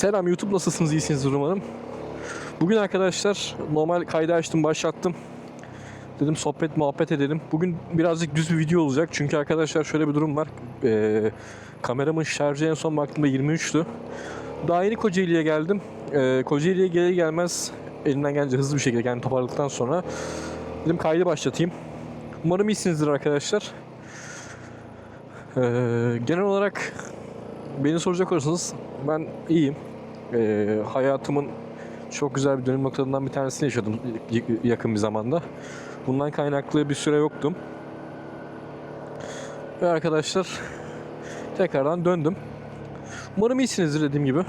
Selam YouTube nasılsınız iyisinizdir umarım. Bugün arkadaşlar normal kaydı açtım başlattım. Dedim sohbet muhabbet edelim. Bugün birazcık düz bir video olacak. Çünkü arkadaşlar şöyle bir durum var. Ee, kameramın şarjı en son baktığımda 23'tü. Daha yeni Kocaeli'ye geldim. Ee, Kocaeli'ye gelir gelmez elimden gelince hızlı bir şekilde yani toparladıktan sonra dedim kaydı başlatayım. Umarım iyisinizdir arkadaşlar. Ee, genel olarak beni soracak olursanız ben iyiyim. Ee, hayatımın çok güzel bir dönüm noktalarından bir tanesini yaşadım yakın bir zamanda. Bundan kaynaklı bir süre yoktum. Ve arkadaşlar tekrardan döndüm. Umarım iyisinizdir dediğim gibi.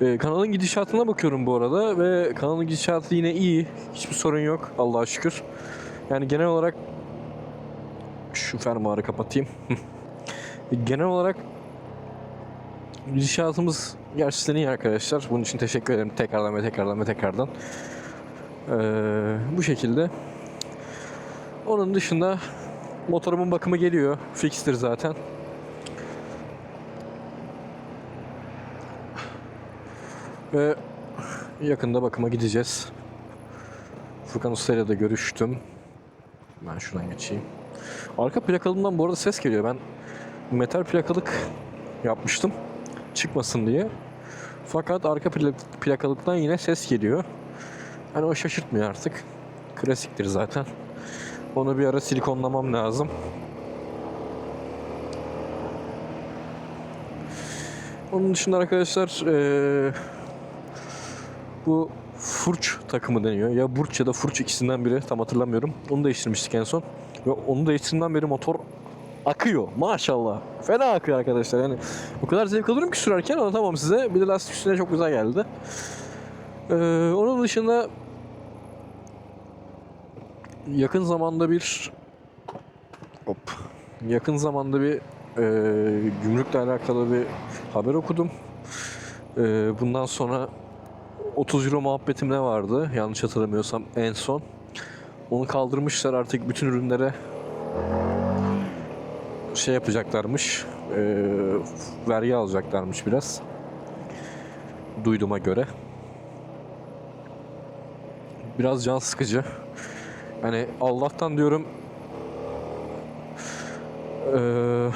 Ee, kanalın gidişatına bakıyorum bu arada ve kanalın gidişatı yine iyi. Hiçbir sorun yok Allah'a şükür. Yani genel olarak şu fermuarı kapatayım. genel olarak gidişatımız gerçekten iyi arkadaşlar. Bunun için teşekkür ederim tekrardan ve tekrardan ve tekrardan. Ee, bu şekilde. Onun dışında motorumun bakımı geliyor. Fixtir zaten. Ve yakında bakıma gideceğiz. Furkan Usta'yla da görüştüm. Ben şuradan geçeyim. Arka plakalımdan bu arada ses geliyor. Ben metal plakalık yapmıştım. Çıkmasın diye. Fakat arka pla- plakalıktan yine ses geliyor. Hani o şaşırtmıyor artık. Klasiktir zaten. Onu bir ara silikonlamam lazım. Onun dışında arkadaşlar eee, bu furç takımı deniyor. Ya burç ya da furç ikisinden biri tam hatırlamıyorum. Onu değiştirmiştik en son. Ve onu değiştirdiğinden beri motor akıyor maşallah. Fena akıyor arkadaşlar yani. O kadar zevk alıyorum ki sürerken anlatamam size. Bir de lastik üstüne çok güzel geldi. Ee, onun dışında yakın zamanda bir hop yakın zamanda bir e, gümrükle alakalı bir haber okudum. E, bundan sonra 30 euro muhabbetim ne vardı yanlış hatırlamıyorsam en son. Onu kaldırmışlar artık bütün ürünlere şey yapacaklarmış. e, vergi alacaklarmış biraz. Duyduğuma göre. Biraz can sıkıcı. Hani Allah'tan diyorum eee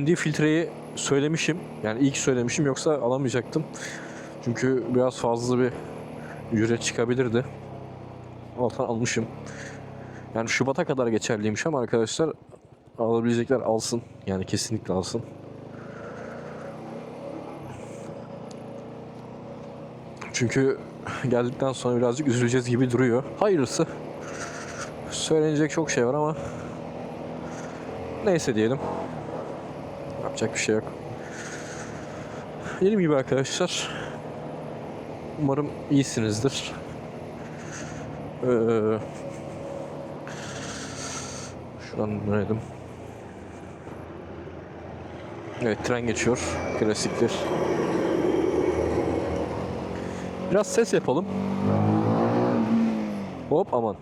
ND filtreyi söylemişim. Yani ilk söylemişim yoksa alamayacaktım. Çünkü biraz fazla bir ücret çıkabilirdi. Allah'tan almışım. Yani Şubat'a kadar geçerliymiş ama arkadaşlar alabilecekler alsın. Yani kesinlikle alsın. Çünkü geldikten sonra birazcık üzüleceğiz gibi duruyor. Hayırlısı. Söylenecek çok şey var ama neyse diyelim. Yapacak bir şey yok. Dediğim gibi arkadaşlar umarım iyisinizdir. Ee, şuradan dönelim. Evet tren geçiyor. Klasiktir. Biraz ses yapalım. Hop aman.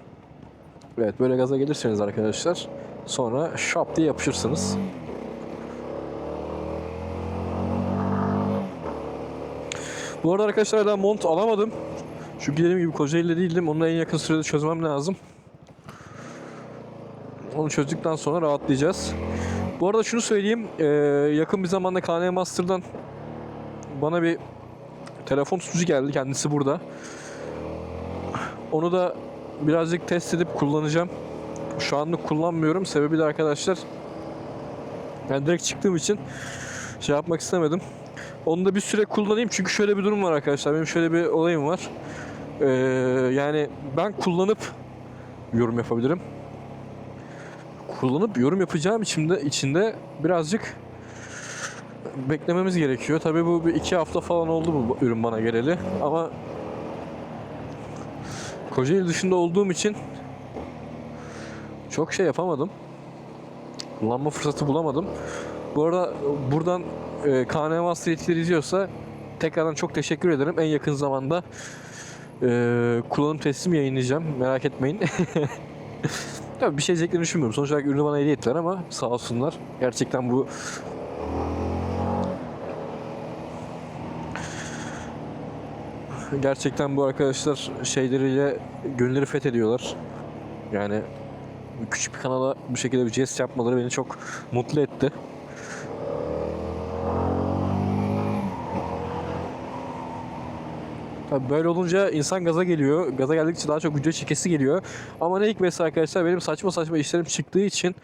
Evet böyle gaza gelirseniz arkadaşlar sonra şap diye yapışırsınız. Bu arada arkadaşlar daha mont alamadım. Çünkü dediğim gibi Kocaeli'de değildim. Onu en yakın sürede çözmem lazım. Onu çözdükten sonra rahatlayacağız. Bu arada şunu söyleyeyim. eee, yakın bir zamanda KN Master'dan bana bir telefon tutucu geldi. Kendisi burada. Onu da birazcık test edip kullanacağım. Şu anlık kullanmıyorum. Sebebi de arkadaşlar ben direkt çıktığım için şey yapmak istemedim. Onu da bir süre kullanayım çünkü şöyle bir durum var arkadaşlar. Benim şöyle bir olayım var. Ee, yani ben kullanıp yorum yapabilirim. Kullanıp yorum yapacağım içinde içinde birazcık beklememiz gerekiyor. Tabii bu bir iki hafta falan oldu bu ürün bana geleli ama Kocaeli dışında olduğum için çok şey yapamadım. Kullanma fırsatı bulamadım. Bu arada buradan e, KN Master yetkilileri izliyorsa tekrardan çok teşekkür ederim. En yakın zamanda e, kullanım testimi yayınlayacağım. Merak etmeyin. Tabii bir şey diyeceklerini düşünmüyorum. Sonuç olarak ürünü bana hediye ettiler ama sağ olsunlar. Gerçekten bu gerçekten bu arkadaşlar şeyleriyle gönülleri fethediyorlar. Yani küçük bir kanala bu şekilde bir jest yapmaları beni çok mutlu etti. Böyle olunca insan gaza geliyor. Gaza geldikçe daha çok video çekesi geliyor. Ama ne hikmetse arkadaşlar benim saçma saçma işlerim çıktığı için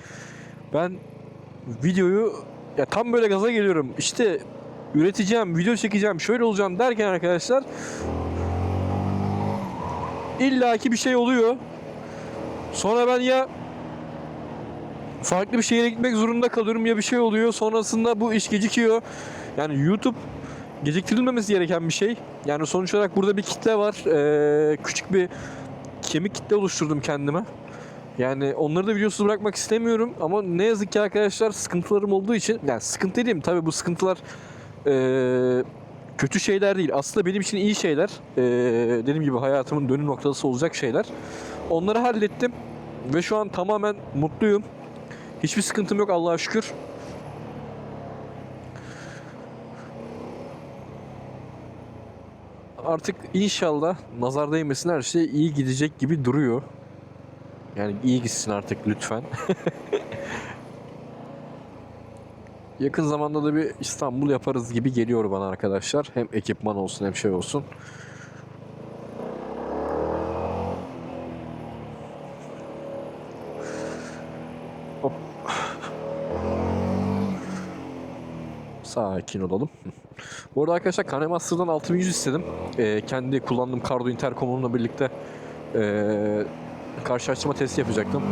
ben videoyu ya tam böyle gaza geliyorum. İşte üreteceğim, video çekeceğim, şöyle olacağım derken arkadaşlar illaki bir şey oluyor. Sonra ben ya farklı bir şehre gitmek zorunda kalıyorum ya bir şey oluyor. Sonrasında bu iş gecikiyor. Yani YouTube geciktirilmemesi gereken bir şey. Yani sonuç olarak burada bir kitle var. Ee, küçük bir kemik kitle oluşturdum kendime. Yani onları da videosuz bırakmak istemiyorum ama ne yazık ki arkadaşlar sıkıntılarım olduğu için yani sıkıntı dediğim tabii bu sıkıntılar ee, kötü şeyler değil. Aslında benim için iyi şeyler. Ee, dediğim gibi hayatımın dönüm noktası olacak şeyler. Onları hallettim ve şu an tamamen mutluyum. Hiçbir sıkıntım yok Allah'a şükür. Artık inşallah nazar değmesin her şey iyi gidecek gibi duruyor. Yani iyi gitsin artık lütfen. Yakın zamanda da bir İstanbul yaparız gibi geliyor bana arkadaşlar. Hem ekipman olsun hem şey olsun. Sakin olalım. Bu arada arkadaşlar KaneMaster'dan 6100 istedim. Ee, kendi kullandığım Cardo Intercom'umla birlikte ee, karşılaştırma testi yapacaktım.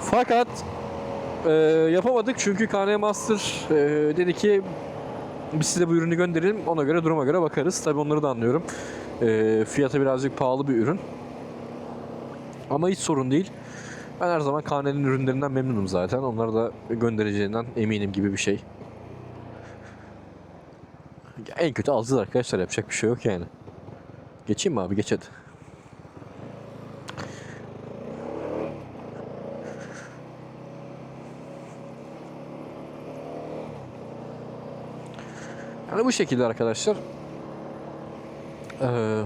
Fakat ee, yapamadık çünkü KN Master ee, dedi ki biz size bu ürünü gönderelim ona göre duruma göre bakarız. Tabi onları da anlıyorum. Ee, fiyatı birazcık pahalı bir ürün. Ama hiç sorun değil. Ben her zaman KN'nin ürünlerinden memnunum zaten. Onları da göndereceğinden eminim gibi bir şey. En kötü alacağız arkadaşlar yapacak bir şey yok yani. Geçeyim mi abi geç hadi. Yani bu şekilde arkadaşlar. Ee,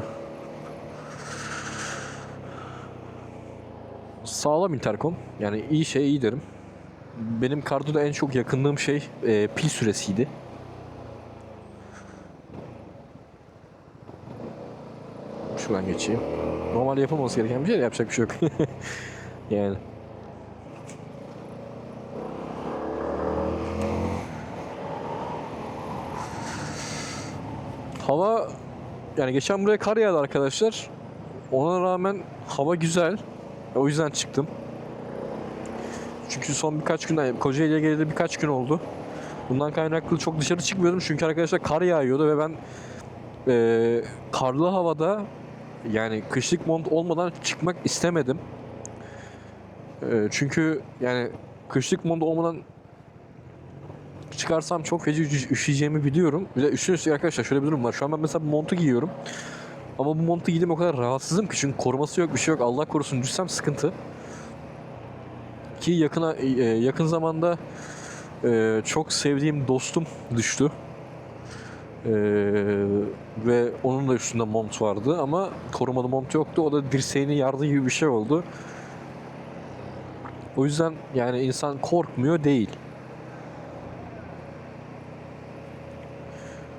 sağlam interkom. Yani iyi şey iyi derim. Benim Cardo'da en çok yakındığım şey e, pil süresiydi. Şuradan geçeyim. Normal yapılması gereken bir şey yapacak bir şey yok. yani. Hava yani geçen buraya kar yağdı arkadaşlar. Ona rağmen hava güzel. O yüzden çıktım. Çünkü son birkaç gün, Kocaeli'ye geleli birkaç gün oldu. Bundan kaynaklı çok dışarı çıkmıyordum çünkü arkadaşlar kar yağıyordu ve ben eee, karlı havada yani kışlık mont olmadan çıkmak istemedim. Eee, çünkü yani kışlık mont olmadan çıkarsam çok feci üşü- üşüyeceğimi biliyorum. Bir de üstüne üstlük arkadaşlar şöyle bir durum var. Şu an ben mesela montu giyiyorum. Ama bu montu giydiğim o kadar rahatsızım ki çünkü koruması yok bir şey yok. Allah korusun düşsem sıkıntı. Ki yakına e, yakın zamanda e, çok sevdiğim dostum düştü. E, ve onun da üstünde mont vardı ama korumalı mont yoktu. O da dirseğini yardı gibi bir şey oldu. O yüzden yani insan korkmuyor değil.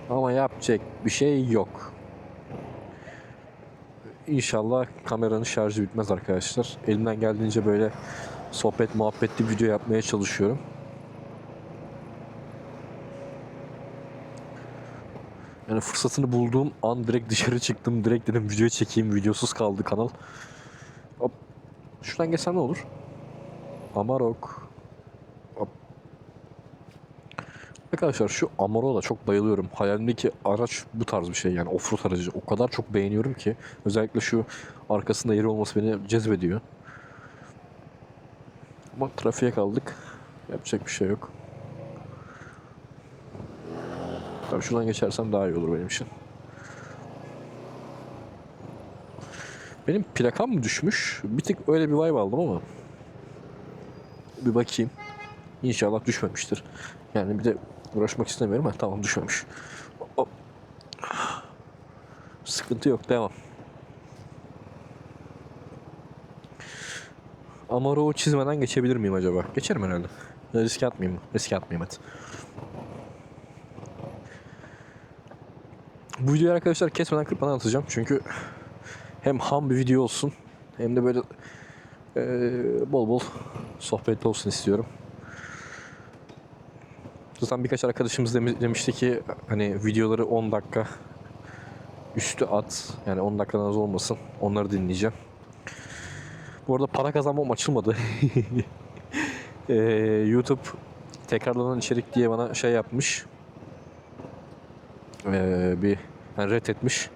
Ama yapacak bir şey yok. İnşallah kameranın şarjı bitmez arkadaşlar. Elimden geldiğince böyle sohbet muhabbetli video yapmaya çalışıyorum. Yani fırsatını bulduğum an direkt dışarı çıktım. Direkt dedim video çekeyim. Videosuz kaldı kanal. Hop. Şuradan geçsem ne olur? Amarok. Hop. Arkadaşlar şu Amarok'a çok bayılıyorum. Hayalimdeki araç bu tarz bir şey yani offroad aracı. O kadar çok beğeniyorum ki. Özellikle şu arkasında yeri olması beni cezbediyor. Ama trafiğe kaldık. Yapacak bir şey yok. Tabii şuradan geçersem daha iyi olur benim için. Benim plakam mı düşmüş? Bir tık öyle bir vibe aldım ama. Bir bakayım. İnşallah düşmemiştir. Yani bir de uğraşmak istemiyorum ama tamam düşmemiş. Hop. Sıkıntı yok devam. Amaro'yu çizmeden geçebilir miyim acaba? Geçerim herhalde. Riske atmayayım. Riske atmayayım hadi. Bu videoyu arkadaşlar kesmeden kırpmadan atacağım. Çünkü hem ham bir video olsun hem de böyle eee, bol bol sohbetli olsun istiyorum. Zaten birkaç arkadaşımız demi- demişti ki hani videoları 10 dakika üstü at. Yani 10 dakikadan az olmasın. Onları dinleyeceğim. Bu arada para kazanmam açılmadı. Eee, YouTube tekrarlanan içerik diye bana şey yapmış. Eee, bir yani reddetmiş.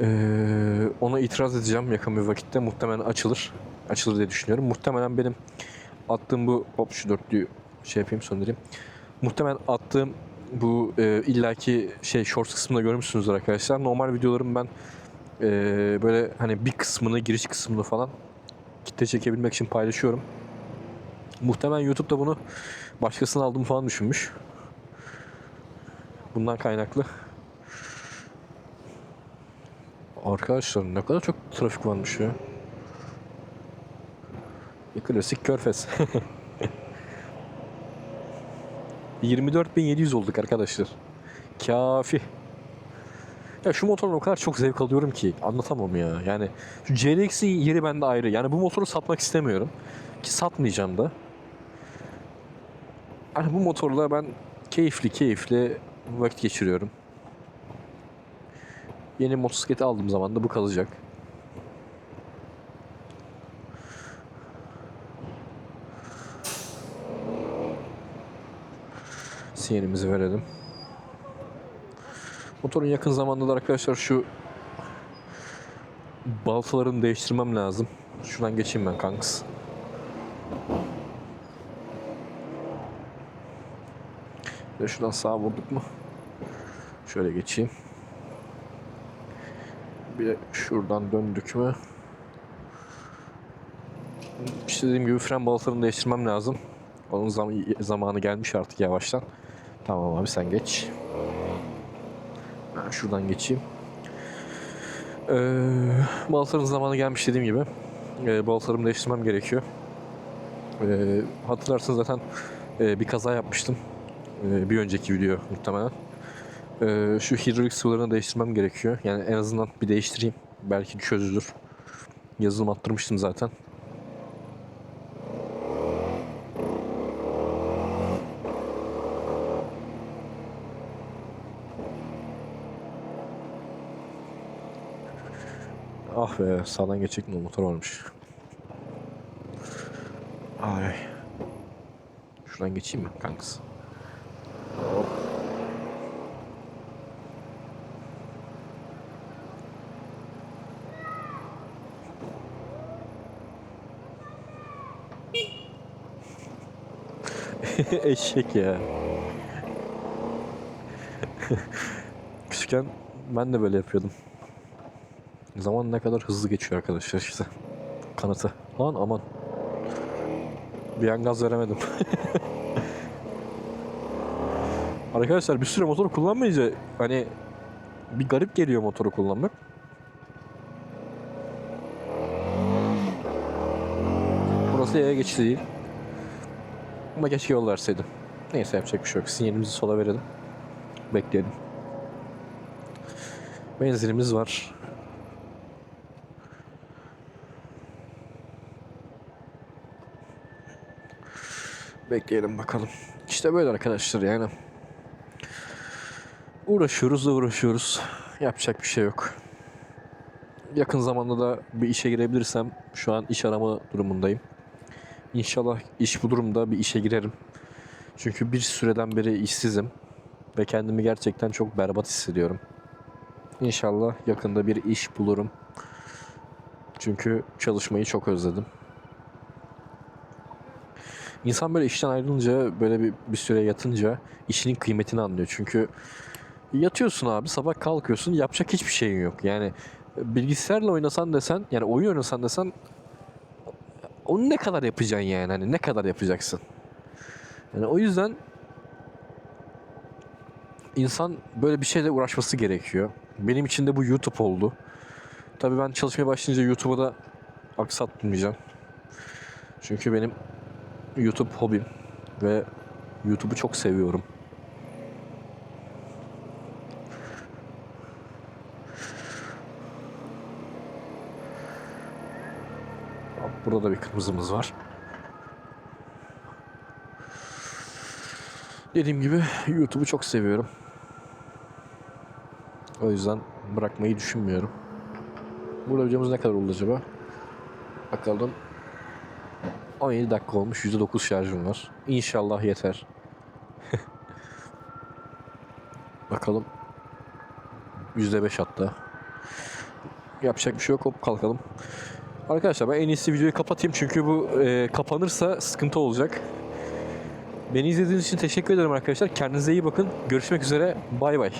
Eee, ona itiraz edeceğim yakın bir vakitte. Muhtemelen açılır. Açılır diye düşünüyorum. Muhtemelen benim attığım bu hop şu dörtlüyü şey yapayım söndüreyim. Muhtemelen attığım bu e, illaki şey shorts kısmında görmüşsünüzdür arkadaşlar. Normal videolarım ben e, böyle hani bir kısmını giriş kısmını falan kitle çekebilmek için paylaşıyorum. Muhtemelen YouTube'da bunu başkasına aldım falan düşünmüş. Bundan kaynaklı. Arkadaşlar ne kadar çok trafik varmış ya. Bir klasik körfez. 24.700 olduk arkadaşlar. Kafi. Ya şu motorun o kadar çok zevk alıyorum ki anlatamam ya. Yani şu CRX'in yeri bende ayrı. Yani bu motoru satmak istemiyorum. Ki satmayacağım da. Hani bu motorla ben keyifli keyifli vakit geçiriyorum. Yeni motosikleti aldığım zaman da bu kalacak. Sinyalimizi verelim. Motorun yakın zamanda da arkadaşlar şu baltalarını değiştirmem lazım. Şuradan geçeyim ben kanks. De şuradan sağa vurduk mu? Şöyle geçeyim. Bir de şuradan döndük mü? İşte dediğim gibi fren balatalarını değiştirmem lazım. Onun zam zamanı gelmiş artık yavaştan. Tamam abi sen geç. Ben şuradan geçeyim. Ee, balataların zamanı gelmiş dediğim gibi. Ee, balatalarımı değiştirmem gerekiyor. Ee, hatırlarsınız zaten e, bir kaza yapmıştım. Ee, bir önceki video muhtemelen. Ee, şu hidrolik sıvılarını değiştirmem gerekiyor. Yani en azından bir değiştireyim. Belki çözülür. Yazılım attırmıştım zaten. Ah be sağdan geçecek mi motor varmış. Ay. Şuradan geçeyim mi kanks? Hop. Eşek ya. Küçükken ben de böyle yapıyordum. Zaman ne kadar hızlı geçiyor arkadaşlar işte. Kanıtı. Lan aman. Bir an gaz veremedim. arkadaşlar bir süre motor kullanmayınca hani bir garip geliyor motoru kullanmak. Burası yaya geçişi değil. Ama keşke yol verseydim. Neyse yapacak bir şey yok. Sinyalimizi sola verelim. Bekleyelim. Benzinimiz var. Bekleyelim bakalım. İşte böyle arkadaşlar yani. Uğraşıyoruz da uğraşıyoruz. Yapacak bir şey yok. Yakın zamanda da bir işe girebilirsem şu an iş arama durumundayım. İnşallah iş bu durumda bir işe girerim. Çünkü bir süreden beri işsizim ve kendimi gerçekten çok berbat hissediyorum. İnşallah yakında bir iş bulurum. Çünkü çalışmayı çok özledim. İnsan böyle işten ayrılınca böyle bir, bir süre yatınca işinin kıymetini anlıyor. Çünkü yatıyorsun abi sabah kalkıyorsun yapacak hiçbir şeyin yok. Yani bilgisayarla oynasan desen yani oyun oynasan desen onu ne kadar yapacaksın yani hani ne kadar yapacaksın? Yani o yüzden insan böyle bir şeyle uğraşması gerekiyor. Benim için de bu YouTube oldu. Tabii ben çalışmaya başlayınca YouTube'a da aksatmayacağım. Çünkü benim YouTube hobim ve YouTube'u çok seviyorum. Burada da bir kırmızımız var. Dediğim gibi YouTube'u çok seviyorum. O yüzden bırakmayı düşünmüyorum. Burada videomuz ne kadar oldu acaba? Bakalım. 17 dakika olmuş. %9 şarjım var. İnşallah yeter. Bakalım. %5 hatta. Yapacak bir şey yok. Hop kalkalım. Arkadaşlar ben en iyisi videoyu kapatayım çünkü bu e, kapanırsa sıkıntı olacak. Beni izlediğiniz için teşekkür ederim arkadaşlar. Kendinize iyi bakın. Görüşmek üzere. Bay bay.